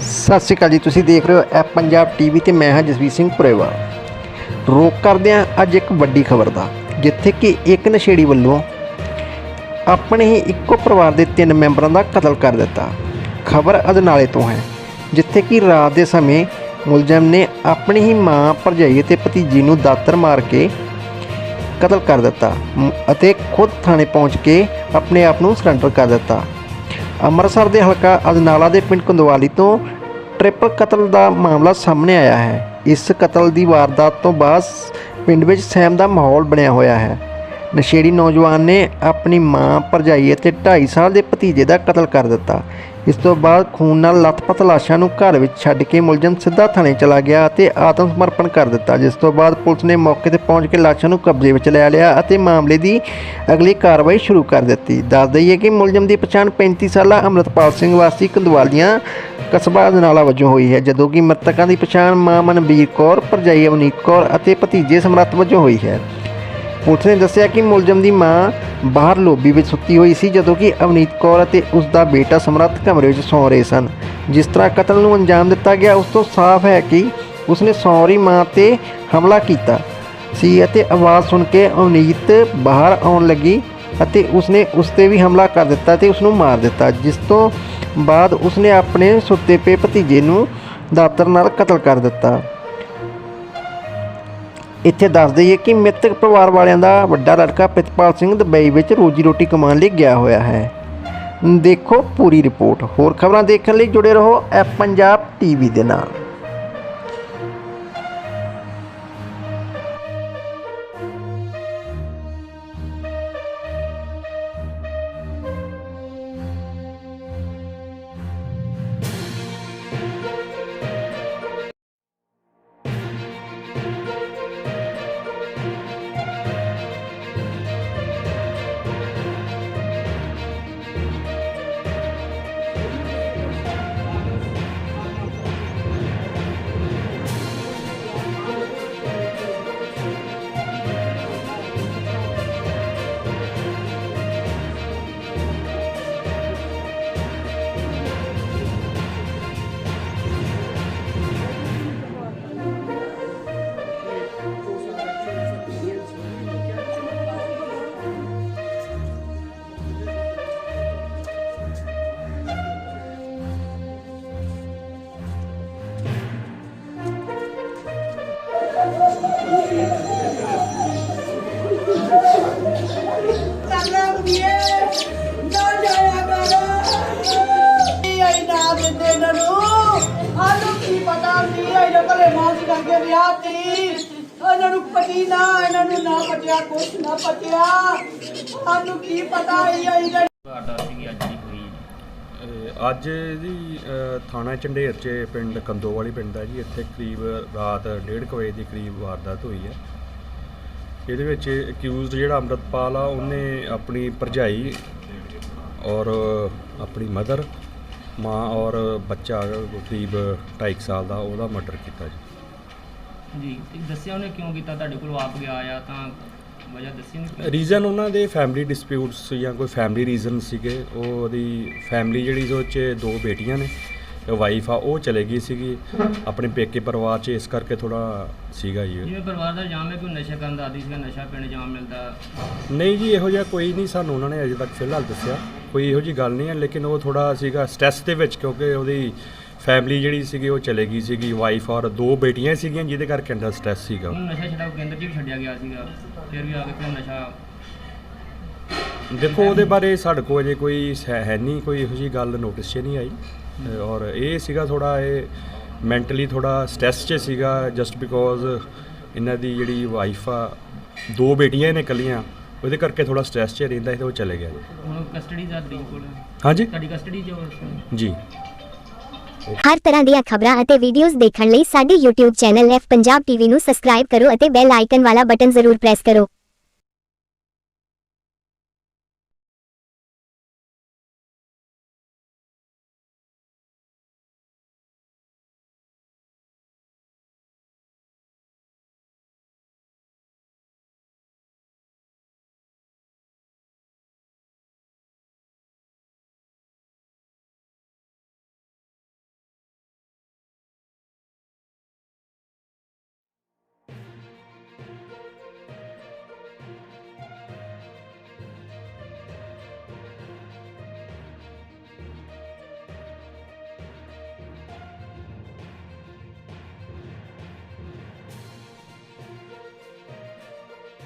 ਸਤਿ ਸ਼੍ਰੀ ਅਕਾਲ ਜੀ, ਤੁਸੀਂ ਦੇਖ ਰਹੇ ਹੋ ਐਪ ਪੰਜਾਬ ਟੀਵੀ ਤੇ ਮੈਂ ਹਾਂ ਜਸਵੀਰ ਸਿੰਘ ਪੁਰੇਵਾ। ਰੋਕ ਕਰਦੇ ਹਾਂ ਅੱਜ ਇੱਕ ਵੱਡੀ ਖਬਰ ਦਾ, ਜਿੱਥੇ ਕਿ ਇੱਕ ਨਸ਼ੇੜੀ ਵੱਲੋਂ ਆਪਣੇ ਹੀ ਇੱਕੋ ਪਰਿਵਾਰ ਦੇ ਤਿੰਨ ਮੈਂਬਰਾਂ ਦਾ ਕਤਲ ਕਰ ਦਿੱਤਾ। ਖਬਰ ਅਜਨਾਲੇ ਤੋਂ ਹੈ, ਜਿੱਥੇ ਕਿ ਰਾਤ ਦੇ ਸਮੇਂ ਮੁਲਜ਼ਮ ਨੇ ਆਪਣੀ ਹੀ ਮਾਂ, ਭਰਜਾਈ ਅਤੇ ਭਤੀਜੀ ਨੂੰ ਦਾਤਰ ਮਾਰ ਕੇ ਕਤਲ ਕਰ ਦਿੱਤਾ, ਅਤੇ ਖੁਦ ਥਾਣੇ ਪਹੁੰਚ ਕੇ ਆਪਣੇ ਆਪ ਨੂੰ ਸਰੈਂਡਰ ਕਰ ਦਿੱਤਾ। ਅੰਮ੍ਰਿਤਸਰ ਦੇ ਹਲਕਾ ਅਜਨਾਲਾ ਦੇ ਪਿੰਡ ਕੁੰਦਵਾਲੀ ਤੋਂ ਟ੍ਰਿਪਲ ਕਤਲ ਦਾ ਮਾਮਲਾ ਸਾਹਮਣੇ ਆਇਆ ਹੈ। ਇਸ ਕਤਲ ਦੀ ਵਾਰਦਾਤ ਤੋਂ ਬਾਅਦ ਪਿੰਡ ਵਿੱਚ ਸਹਿਮ ਦਾ ਮਾਹੌਲ ਬਣਿਆ ਹੋਇਆ ਹੈ। ਨਸ਼ੇੜੀ ਨੌਜਵਾਨ ਨੇ ਆਪਣੀ ਮਾਂ ਭਰਜਾਈ ਅਤੇ 2.5 ਸਾਲ ਦੇ ਭਤੀਜੇ ਦਾ ਕਤਲ ਕਰ ਦਿੱਤਾ। ਇਸ ਤੋਂ ਬਾਅਦ ਖੂਨ ਨਾਲ ਲੱਥਪੱਥ ਲਾਸ਼ਾਂ ਨੂੰ ਘਰ ਵਿੱਚ ਛੱਡ ਕੇ ਮੁਲਜ਼ਮ ਸਿੱਧਾ ਥਾਣੇ ਚਲਾ ਗਿਆ ਅਤੇ ਆਤਮ ਸਮਰਪਣ ਕਰ ਦਿੱਤਾ, ਜਿਸ ਤੋਂ ਬਾਅਦ ਪੁਲਿਸ ਨੇ ਮੌਕੇ ਤੇ ਪਹੁੰਚ ਕੇ ਲਾਸ਼ਾਂ ਨੂੰ ਕਬਜ਼ੇ ਵਿੱਚ ਲੈ ਲਿਆ ਅਤੇ ਮਾਮਲੇ ਦੀ ਅਗਲੀ ਕਾਰਵਾਈ ਸ਼ੁਰੂ ਕਰ ਦਿੱਤੀ। ਦੱਸ ਦਈਏ ਕਿ ਮੁਲਜ਼ਮ ਦੀ ਪਛਾਣ 35 ਸਾਲਾ ਅੰਮ੍ਰਿਤਪਾਲ ਸਿੰਘ ਵਾਸੀ ਕੰਦਵਾਲੀਆਂ ਕਸਬਾ ਅਜਨਾਲਾ ਵਜੋਂ ਹੋਈ ਹੈ, ਜਦੋਂ ਕਿ ਮ੍ਰਿਤਕਾਂ ਦੀ ਪਛਾਣ ਮਾਂ ਮਨਬੀਰ ਕੌਰ, ਭਰਜਾਈ ਅਵਨੀਤ ਕੌਰ ਅਤੇ ਭਤੀਜੇ ਸਮਰੱਥ ਵਜੋਂ ਹੋਈ ਹੈ। ਪੁਲਿਸ ਨੇ ਦੱਸਿਆ ਕਿ ਮੁਲਜ਼ਮ ਦੀ ਮਾਂ ਬਾਹਰ ਲੋਬੀ ਵਿੱਚ ਸੁੱਤੀ ਹੋਈ ਸੀ ਜਦੋਂ ਕਿ ਅਵਨੀਤ ਕੌਰ ਅਤੇ ਉਸ ਦਾ ਬੇਟਾ ਸਮਰੱਥ ਕਮਰੇ ਵਿੱਚ ਸੌਂ ਰਹੇ ਸਨ। ਜਿਸ ਤਰ੍ਹਾਂ ਕਤਲ ਨੂੰ ਅੰਜਾਮ ਦਿੱਤਾ ਗਿਆ, ਉਸ ਤੋਂ ਸਾਫ਼ ਹੈ ਕਿ ਉਸਨੇ ਸੌਰੀ ਮਾਂ ਤੇ ਹਮਲਾ ਕੀਤਾ ਸੀ ਅਤੇ ਆਵਾਜ਼ ਸੁਣ ਕੇ ਅਵਨੀਤ ਬਾਹਰ ਆਉਣ ਲੱਗੀ ਅਤੇ ਉਸਨੇ ਉਸ ਤੇ ਵੀ ਹਮਲਾ ਕਰ ਦਿੱਤਾ ਤੇ ਉਸ ਨੂੰ ਮਾਰ ਦਿੱਤਾ, ਜਿਸ ਤੋਂ ਬਾਅਦ ਉਸਨੇ ਆਪਣੇ ਸੁੱਤੇ ਪਏ ਭਤੀਜੇ ਨੂੰ ਦਾਤਰ ਨਾਲ ਕਤਲ ਕਰ ਦਿੱਤਾ। ਇੱਥੇ ਦੱਸ ਦਈਏ ਕਿ ਮ੍ਰਿਤਕ ਪਰਿਵਾਰ ਵਾਲਿਆਂ ਦਾ ਵੱਡਾ ਲੜਕਾ ਪ੍ਰਿਤਪਾਲ ਸਿੰਘ ਦੁਬਈ ਵਿੱਚ ਰੋਜੀ ਰੋਟੀ ਕਮਾਉਣ ਲਈ ਗਿਆ ਹੋਇਆ ਹੈ। ਦੇਖੋ ਪੂਰੀ ਰਿਪੋਰਟ। ਹੋਰ ਖਬਰਾਂ ਦੇਖਣ ਲਈ ਜੁੜੇ ਰਹੋ ਐਪ ਪੰਜਾਬ ਟੀਵੀ ਦੇ ਨਾਲ। ਇਹਨਾਂ ਨੂੰ ਪਤੀ ਨਾ ਇਹਨਾਂ ਨੂੰ ਨਾ ਪਟਿਆ ਕੁਛ ਨਾ ਪਟਿਆ ਆਨੂੰ ਕੀ ਪਤਾ ਇਹ ਆਈ ਅੱਜ ਦੀ ਜੀ ਥਾਣਾ ਝੰਡੇਰ 'ਚ ਪਿੰਡ ਕੰਦੋਵਾਲੀ ਪਿੰਡ ਦਾ ਜੀ, ਇੱਥੇ ਕਰੀਬ ਰਾਤ 1:30 ਵਜੇ ਦੀ ਕਰੀਬ ਵਾਰਦਾਤ ਹੋਈ ਹੈ। ਇਹਦੇ ਵਿੱਚ ਅਕਿਊਜ਼ਡ ਜਿਹੜਾ ਅੰਮ੍ਰਿਤਪਾਲ ਆ ਉਹਨੇ ਆਪਣੀ ਭਰਜਾਈ ਔਰ ਆਪਣੀ ਮਦਰ ਮਾਂ ਔਰ ਬੱਚਾ ਕਰੀਬ 2.5 ਸਾਲ ਦਾ ਉਹਦਾ ਮਰਡਰ ਕੀਤਾ ਜੀ। ਜੀ ਤੇ ਦੱਸਿਆ ਉਹਨੇ ਕਿਉਂ ਕੀਤਾ? ਤੁਹਾਡੇ ਕੋਲ ਆਪ ਗਿਆ ਆ ਤਾਂ ਵਜ੍ਹਾ ਦੱਸੀ ਨਹੀਂ ਰੀਜ਼ਨ ਉਹਨਾਂ ਦੇ ਫੈਮਿਲੀ ਡਿਸਪਿਊਟਸ ਜਾਂ ਕੋਈ ਫੈਮਿਲੀ ਰੀਜ਼ਨ ਸੀਗੇ ਉਹ ਉਹਦੀ ਫੈਮਿਲੀ ਜਿਹੜੀ ਉਹ 'ਚ ਦੋ ਬੇਟੀਆਂ ਨੇ ਵਾਈਫ ਆ ਉਹ ਚਲੇ ਗਈ ਸੀਗੀ। ਆਪਣੇ ਪੇਕੇ ਪਰਿਵਾਰ 'ਚ ਇਸ ਕਰਕੇ ਥੋੜਾ ਸੀਗਾ ਜੀ। ਜਿਵੇਂ ਪਰਿਵਾਰ ਦਾ ਇਲਜ਼ਾਮ ਹੈ ਕਿ ਉਹ ਨਸ਼ਾ ਕਰਨ ਦਾ ਆਦੀ ਸੀਗਾ ਨਸ਼ਾ ਪੀਣ ਜਾਮ ਮਿਲਦਾ। ਨਹੀਂ ਜੀ ਇਹੋ ਜਿਹਾ ਕੋਈ ਨਹੀਂ ਸਾਨੂੰ ਉਹਨਾਂ ਨੇ ਅਜੇ ਤੱਕ ਫਿਲਹਾਲ ਦੱਸਿਆ। ਕੋਈ ਇਹੋ ਜੀ ਗੱਲ ਨਹੀਂ ਹੈ ਲੇਕਿਨ ਉਹ ਥੋੜਾ ਸੀਗਾ ਸਟ੍ਰੈਸ ਦੇ ਵਿੱਚ ਕਿਉਂਕਿ ਉਹਦੀ ਫੈਮਿਲੀ ਜਿਹੜੀ ਸੀਗੀ ਉਹ ਚਲੇ ਗਈ ਸੀਗੀ ਵਾਈਫ ਔਰ ਦੋ ਬੇਟੀਆਂ ਸੀਗੀਆਂ ਜਿਹਦੇ ਕਰਕੇ ਅੰਦਰ ਸਟ੍ਰੈਸ ਸੀਗਾ। ਉਹਨੂੰ ਨਸ਼ਾ ਛਡਾਓ ਕੇਂਦਰ 'ਚ ਵੀ ਛੱਡਿਆ ਗਿਆ ਸੀਗਾ। ਫਿਰ ਵੀ ਆ ਕੇ ਫਿਰ ਨਸ਼ਾ ਦੇਖੋ ਉਹਦੇ ਬਾਰੇ ਸਾਡੇ ਕੋਲ ਅਜੇ ਕੋਈ ਹੈ ਹੈ ਨਹੀਂ ਕੋਈ ਇਹੋ ਜੀ ਗੱਲ ਨੋਟਿਸ 'ਚ ਨਹੀਂ ਆਈ। ਅ, ਔਰ ਇਹ ਸੀਗਾ ਥੋੜਾ ਇਹ ਮੈਂਟਲੀ ਥੋੜਾ ਸਟ੍ਰੈਸ 'ਚ ਸੀਗਾ ਜਸਟ ਬਿਕੋਜ਼ ਇਹਨਾਂ ਦੀ ਜਿਹੜੀ ਵਾਈਫ ਆ ਦੋ ਬੇਟੀਆਂ ਨੇ ਇਕੱਲੀਆਂ ਉਹਦੇ ਕਰਕੇ ਥੋੜਾ ਸਟ੍ਰੈਸ 'ਚ ਰਹਿੰਦਾ ਸੀ ਤੇ ਉਹ ਚਲੇ ਗਿਆ ਜੀ। ਹੁਣ ਕਸਟਡੀ ਦਾ ਤੁਹਾਡੀ ਕੋਲ। ਹਾਂਜੀ? ਤੁਹਾਡੀ ਕਸਟਡੀ ਵੇਲੇ? ਜੀ। ਹਰ ਤਰ੍ਹਾਂ ਦੀਆਂ ਖਬਰਾਂ ਅਤੇ ਵੀਡੀਓਜ਼ ਦੇਖਣ ਲਈ ਸਾਡੇ YouTube channel F Punjab TV ਨੂੰ ਸਬਸਕ੍ਰਾਈਬ ਕਰੋ ਅਤੇ ਬੈਲ ਆਈਕਨ ਵਾਲਾ ਬਟਨ ਜ਼ਰੂਰ ਪ੍ਰੈਸ ਕਰੋ।